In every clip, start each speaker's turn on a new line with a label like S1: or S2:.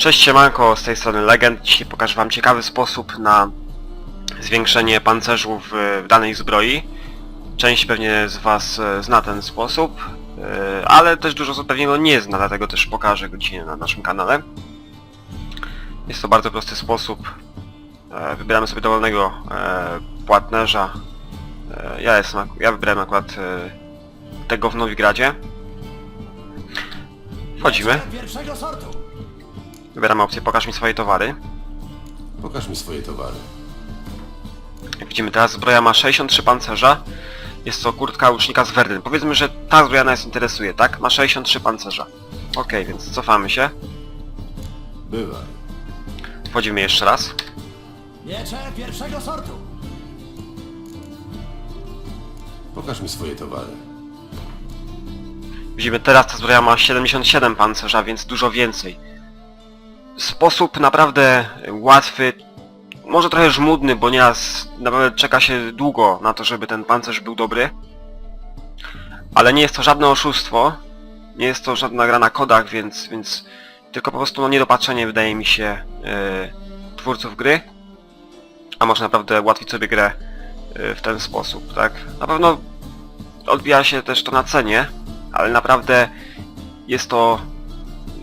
S1: Cześć siemanko, z tej strony Legend. Dzisiaj pokażę wam ciekawy sposób na zwiększenie pancerzu w, danej zbroi. Część pewnie z was e, zna ten sposób, e, ale też dużo osób pewnie go nie zna, dlatego też pokażę go dzisiaj na naszym kanale. Jest to bardzo prosty sposób. E, Wybieramy sobie dowolnego płatnerza. Ja, jestem, ja wybrałem akurat tego w Nowigradzie. Wchodzimy. Wybieramy opcję pokaż mi swoje towary.
S2: Pokaż mi swoje towary.
S1: Jak widzimy teraz zbroja ma 63 pancerza. Jest to kurtka łucznika z Verdyn. Powiedzmy, że ta zbroja nas interesuje, tak? Ma 63 pancerza. Okej, więc cofamy się.
S2: Bywaj.
S1: Wchodzimy jeszcze raz.
S3: Miecze pierwszego sortu.
S2: Pokaż mi swoje towary.
S1: Widzimy teraz ta zbroja ma 77 pancerza, więc dużo więcej. Sposób naprawdę łatwy, może trochę żmudny, bo nieraz naprawdę czeka się długo na to, żeby ten pancerz był dobry. Ale nie jest to żadne oszustwo, nie jest to żadna gra na kodach, więc, więc tylko po prostu no, niedopatrzenie wydaje mi się yy, twórców gry. A może naprawdę ułatwić sobie grę yy, w ten sposób, tak? Na pewno odbija się też to na cenie, ale naprawdę jest to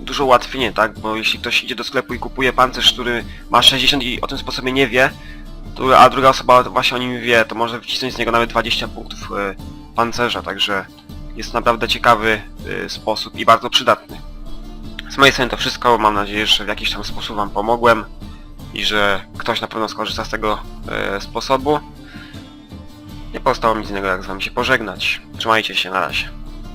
S1: dużo ułatwienie, tak? Bo jeśli ktoś idzie do sklepu i kupuje pancerz, który ma 60 i o tym sposobie nie wie, to, a druga osoba właśnie o nim wie, to może wycisnąć z niego nawet 20 punktów e, pancerza, także jest naprawdę ciekawy e, sposób i bardzo przydatny. Z mojej strony to wszystko, mam nadzieję, że w jakiś tam sposób wam pomogłem i że ktoś na pewno skorzysta z tego e, sposobu. Nie pozostało mi nic innego jak z wami się pożegnać. Trzymajcie się, na razie.